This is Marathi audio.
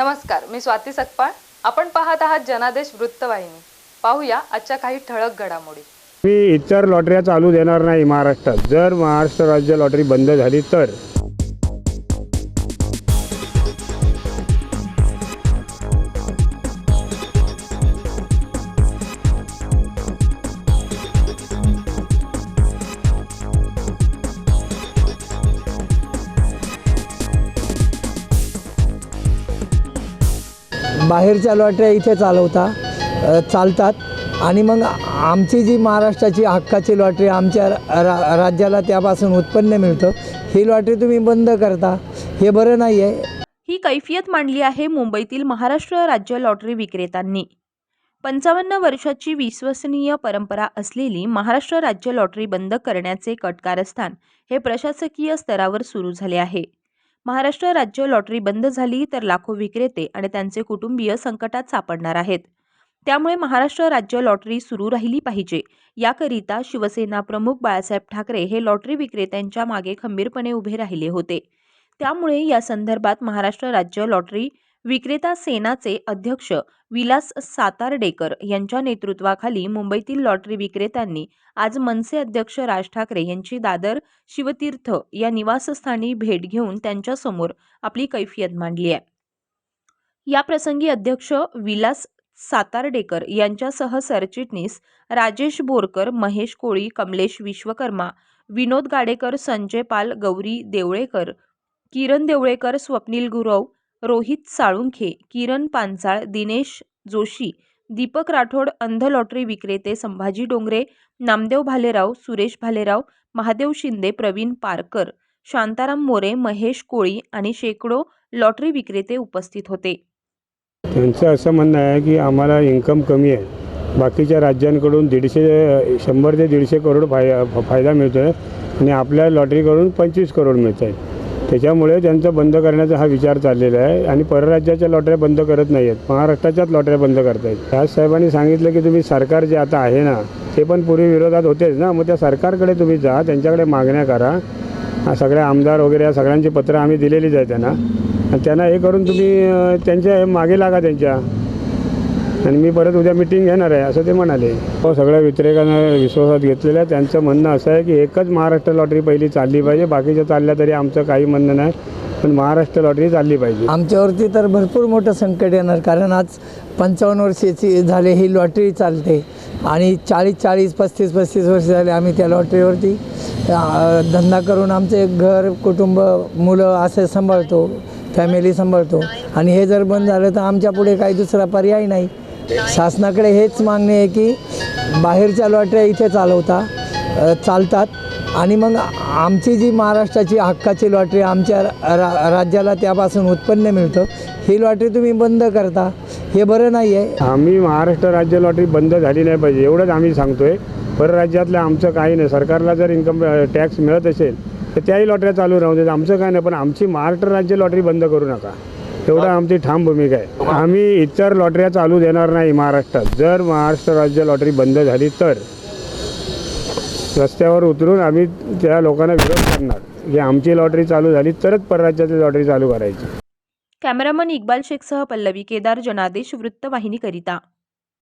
नमस्कार मी स्वाती सकपाळ. आपण पाहत आहात जनादेश वृत्तवाहिनी. पाहूया आजच्या काही ठळक घडामोडी. मी इतर लॉटऱ्या चालू देणार नाही महाराष्ट्रात. जर महाराष्ट्र राज्य लॉटरी बंद झाली तर? बाहेरच्या लॉटऱ्या इथे चालवता चालतात. आणि मग आमची जी महाराष्ट्राची हक्काची लॉटरी आमच्या रा रा- राज्याला त्यापासून उत्पन्न मिळतं. ही लॉटरी तुम्ही बंद करता. हे बरं नाही आहे ही कैफियत मांडली आहे मुंबईतील महाराष्ट्र राज्य लॉटरी विक्रेत्यांनी. पंचावन्न वर्षाची विश्वसनीय परंपरा असलेली महाराष्ट्र राज्य लॉटरी बंद करण्याचे कटकारस्थान हे प्रशासकीय स्तरावर सुरू झाले आहे. महाराष्ट्र राज्य लॉटरी बंद झाली तर लाखो विक्रेते आणि त्यांचे कुटुंबीय संकटात सापडणार आहेत. त्यामुळे महाराष्ट्र राज्य लॉटरी सुरू राहिली पाहिजे. याकरिता शिवसेना प्रमुख बाळासाहेब ठाकरे हे लॉटरी विक्रेत्यांच्या मागे खंबीरपणे उभे राहिले होते. त्यामुळे या संदर्भात महाराष्ट्र राज्य लॉटरी विक्रेता सेनाचे अध्यक्ष विलास सातारडेकर यांच्या नेतृत्वाखाली मुंबईतील लॉटरी विक्रेत्यांनी आज मनसे अध्यक्ष राज ठाकरे यांची दादर शिवतीर्थ या निवासस्थानी भेट घेऊन त्यांच्यासमोर आपली कैफियत मांडली आहे. या प्रसंगी अध्यक्ष विलास सातारडेकर यांच्यासह सरचिटणीस राजेश बोरकर महेश कोळी कमलेश विश्वकर्मा विनोद गाडेकर संजय पाल गौरी देवळेकर किरण देवळेकर स्वप्नील गुरव रोहित साळुंखे किरण पांचाळ दिनेश जोशी दीपक राठोड अंध लॉटरी विक्रेते संभाजी डोंगरे नामदेव भालेराव सुरेश भालेराव महादेव शिंदे प्रवीण पारकर शांताराम मोरे महेश कोळी आणि शेकडो लॉटरी विक्रेते उपस्थित होते. त्यांचं असं म्हणणं आहे की आम्हाला इन्कम कमी आहे. बाकीच्या राज्यांकडून दीडशे शंभर ते दीडशे करोड फाय फायदा मिळतो आहे आणि आपल्या लॉटरीकडून पंचवीस करोड मिळत आहेत त्याच्यामुळे त्यांचं बंद करण्याचा हा विचार चाललेला आहे आणि परराज्याच्या लॉटऱ्या बंद करत नाही आहेत महाराष्ट्राच्याच लॉटऱ्या बंद करतायत. राज साहेबांनी सांगितलं की तुम्ही सरकार जे आता आहे ना ते पण पूर्वी विरोधात होतेच ना मग त्या सरकारकडे तुम्ही जा त्यांच्याकडे मागण्या करा. सगळ्या आमदार वगैरे या सगळ्यांची पत्रं आम्ही दिलेलीच आहे त्यांना. आणि त्यांना हे करून तुम्ही त्यांच्या मागे लागा त्यांच्या. आणि मी परत उद्या मिटिंग घेणार आहे असं ते म्हणाले. हो सगळ्या वितरेकांना विश्वासात घेतलेलं त्यांचं म्हणणं असं आहे की एकच महाराष्ट्र लॉटरी पहिली चालली पाहिजे. बाकीच्या चालल्या तरी आमचं काही म्हणणं नाही. पण महाराष्ट्र लॉटरी चालली पाहिजे. आमच्यावरती तर भरपूर मोठं संकट येणार. कारण आज पंचावन्न वर्षाची झाले ही लॉटरी चालते. आणि चाळीस चाळीस पस्तीस पस्तीस वर्ष झाले आम्ही त्या लॉटरीवरती धंदा करून आमचे घर कुटुंब मुलं असे सांभाळतो. फॅमिली सांभाळतो. आणि हे जर बंद झालं तर आमच्या पुढे काही दुसरा पर्याय नाही. शासनाकडे हेच मागणे आहे की बाहेरच्या लॉटऱ्या इथे चालवता चालतात. आणि मग आमची जी महाराष्ट्राची हक्काची लॉटरी आमच्या रा राज्याला त्यापासून उत्पन्न मिळतं. ही लॉटरी तुम्ही बंद करता. हे बरं नाही आहे. आम्ही महाराष्ट्र राज्य लॉटरी बंद झाली नाही पाहिजे एवढंच आम्ही सांगतोय. परराज्यातलं आमचं काही नाही. सरकारला जर इन्कम टॅक्स मिळत असेल तर त्याही लॉटऱ्या चालू राहू देत. आमचं काय नाही पण आमची महाराष्ट्र राज्य लॉटरी बंद करू नका. एवढं आमची ठाम भूमिका आहे. आम्ही इतर लॉटऱ्या चालू देणार नाही महाराष्ट्रात. जर महाराष्ट्र राज्य लॉटरी बंद झाली तर रस्त्यावर उतरून आम्ही त्या लोकांना विरोध करणार. की आमची लॉटरी चालू झाली तरच परराज्यातली लॉटरी चालू करायची. कॅमेरामन इक्बाल शेखसह पल्लवी केदार जनादेश वृत्तवाहिनीकरिता.